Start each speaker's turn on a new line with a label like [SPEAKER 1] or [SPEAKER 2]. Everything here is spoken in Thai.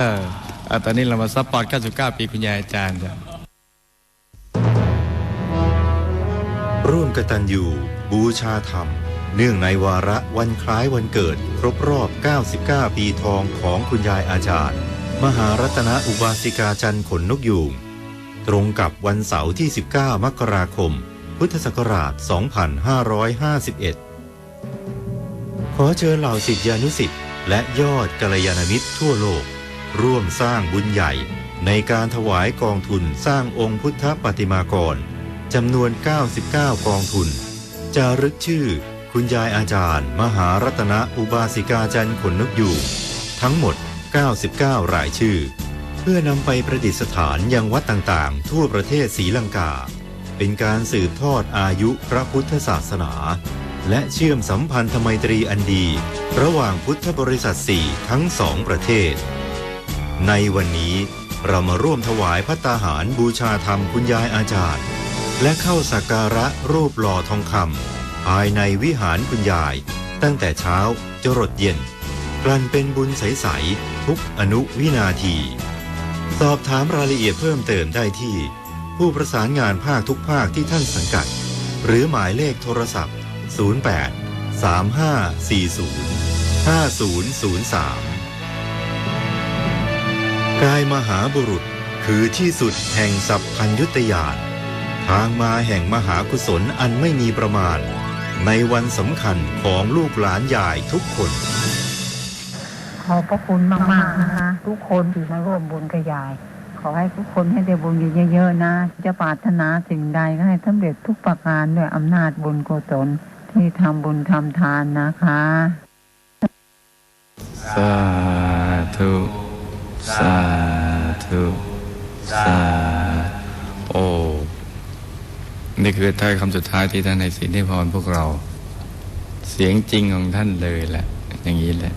[SPEAKER 1] เอออะตอนนี้เรามาซัพพอร์ต 99 ปีคุณยายอาจารย์จ้ะ
[SPEAKER 2] ร่วมกตัญญูบูชาธรรม เนื่องในวาระวันคล้ายวันเกิด ครบรอบ 99 ปีทองของคุณยายอาจารย์ มหารัตนอุบาสิกาจันทร์ขนนกยูงตรงกับวันเสาร์ที่ 19 มกราคม พุทธศักราช 2551 ขอเชิญเหล่าศิษยานุศิษย์และยอดกัลยาณมิตรทั่วโลก ร่วมสร้างบุญใหญ่ในการถวายกองทุนสร้างองค์พุทธปฏิมากรจำนวน 99 กองทุนจารึกชื่อ คุณยายอาจารย์ มหารัตนอุบาสิกาจันทร์ขนนกยูงทั้งหมด 99 รายชื่อ เพื่อนำไปประดิษฐานยังวัดต่างๆ ทั่วประเทศศรีลังกา เป็นการสืบทอดอายุพระพุทธศาสนา และเชื่อมสัมพันธไมตรีอันดี ระหว่างพุทธบริษัทสี่ทั้งสองประเทศ ในวันนี้เรามาร่วมถวายพัตตาหารบูชาธรรมคุณยายอาจารย์ และเข้าสักการะรูปหล่อทองคำภายในวิหารคุณยาย ตั้งแต่เช้าจรดเย็น กลั่นเป็นบุญใส ๆ ทุกอนุวินาที สอบถามรายละเอียดเพิ่มเติมได้ที่ ผู้ประสานงานภาคทุกภาคที่ท่านสังกัด หรือหมายเลขโทรศัพท์ 08 3540 5003 กายมหาบุรุษคือที่สุดแห่งสัพพัญยุตยานทางมาแห่งมหากุศลอันไม่มีประมาณ ในวันสำคัญของลูกหลานยายทุกคน
[SPEAKER 3] ขอบพระคุณมาก ๆ นะคะ ทุกคนที่มาร่วมบุญกับยาย ขอให้ทุกคนให้ได้บุญอยู่เยอะ ๆ นะ จะปรารถนาสิ่งใดก็ให้สำเร็จทุกประการด้วยอำนาจบุญกุศลที่ทำบุญทำทานนะคะ
[SPEAKER 1] สาธุ สาธุสาโอ้นี่คือท้ายคำสุดท้ายที่ท่านในสินให้พรพวกเรา เสียงจริงของท่านเลยแหละ อย่างนี้แหละ